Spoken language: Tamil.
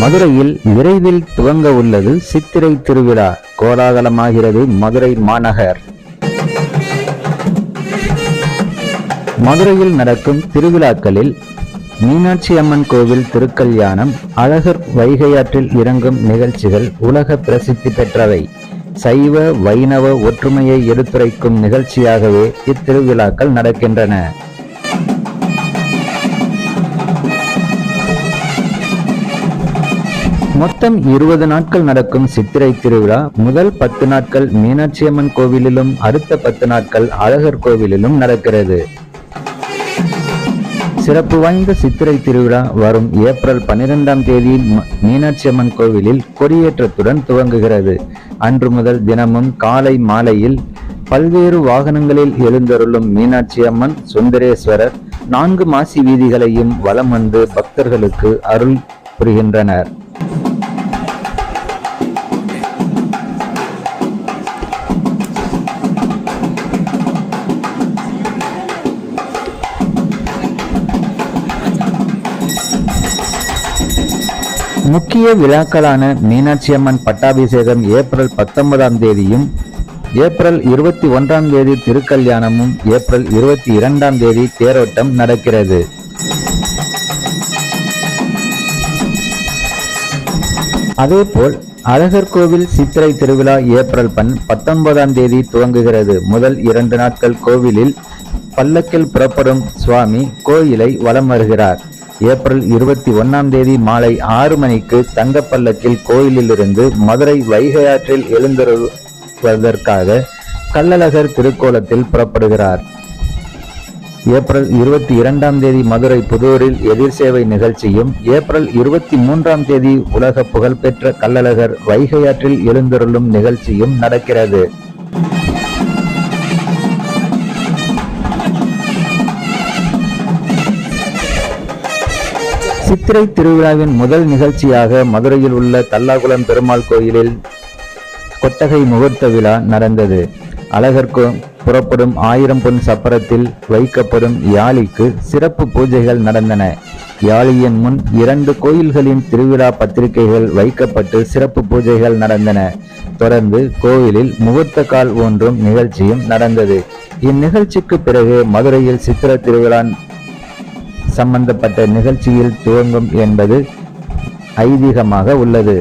மதுரையில் விரைவில் துவங்க உள்ளது சித்திரை திருவிழா. கோலாகலமாகிறது மதுரை மாநகர். மதுரையில் நடக்கும் திருவிழாக்களில் மீனாட்சி அம்மன் கோவில் திருக்கல்யாணம் அழகர் வைகையாற்றில் இறங்கும் நிகழ்ச்சிகள் உலக பிரசித்தி பெற்றவை. சைவ வைணவ ஒற்றுமையை எடுத்துரைக்கும் நிகழ்ச்சியாகவே இத்திருவிழாக்கள் நடக்கின்றன. மொத்தம் இருபது நாட்கள் நடக்கும் சித்திரை திருவிழா. முதல் பத்து நாட்கள் மீனாட்சி அம்மன் கோவிலிலும் அடுத்த பத்து நாட்கள் அழகர் கோவிலிலும் நடக்கிறது. சிறப்பு வாய்ந்த சித்திரை திருவிழா வரும் ஏப்ரல் பன்னிரெண்டாம் தேதி மீனாட்சி அம்மன் கோவிலில் கொடியேற்றத்துடன் துவங்குகிறது. அன்று முதல் தினமும் காலை மாலையில் பல்வேறு வாகனங்களில் எழுந்தருளும் மீனாட்சி அம்மன் சுந்தரேஸ்வரர் நான்கு மாசி வீதிகளையும் வலம் வந்து பக்தர்களுக்கு அருள் புரிகின்றனர். முக்கிய விழாக்களான மீனாட்சி அம்மன் பட்டாபிஷேகம் ஏப்ரல் பத்தொன்பதாம் தேதியும் ஏப்ரல் இருபத்தி ஒன்றாம் தேதி திருக்கல்யாணமும் ஏப்ரல் இருபத்தி இரண்டாம் தேதி தேரோட்டம் நடக்கிறது. அதேபோல் அழகர் கோவில் சித்திரை திருவிழா ஏப்ரல் பன் பத்தொன்பதாம் தேதி துவங்குகிறது. முதல் இரண்டு நாட்கள் கோவிலில் பல்லக்கில் புறப்படும் சுவாமி கோயிலை வலம் வருகிறார். ஏப்ரல் இருபத்தி ஒன்னாம் தேதி மாலை ஆறு மணிக்கு தங்கப்பல்லக்கில் கோயிலிலிருந்து மதுரை வைகையாற்றில் எழுந்தருவதற்காக கள்ளழகர் திருக்கோலத்தில் புறப்படுகிறார். ஏப்ரல் இருபத்தி இரண்டாம் தேதி மதுரை புதூரில் எதிர் சேவை நிகழ்ச்சியும் ஏப்ரல் இருபத்தி மூன்றாம் தேதி உலக புகழ்பெற்ற கள்ளழகர் வைகையாற்றில் எழுந்தருளும் நிகழ்ச்சியும் நடக்கிறது. சித்திரை திருவிழாவின் முதல் நிகழ்ச்சியாக மதுரையில் உள்ள தல்லாகுளம் பெருமாள் கோயிலில் கொட்டகை முகூர்த்த விழா நடந்தது. அழகர் புறப்படும் ஆயிரம் பொன் சப்பரத்தில் வைக்கப்படும் யாழிக்கு சிறப்பு பூஜைகள் நடந்தன. யாழியின் முன் இரண்டு கோயில்களின் திருவிழா பத்திரிகைகள் வைக்கப்பட்டு சிறப்பு பூஜைகள் நடந்தன. தொடர்ந்து கோயிலில் முகூர்த்த கால் ஒன்றும் நிகழ்ச்சியும் நடந்தது. இந்நிகழ்ச்சிக்கு பிறகு மதுரையில் சித்திர திருவிழா சம்பந்தப்பட்ட நிகழ்ச்சியில் துவங்கும் என்பது ஐதீகமாக உள்ளது.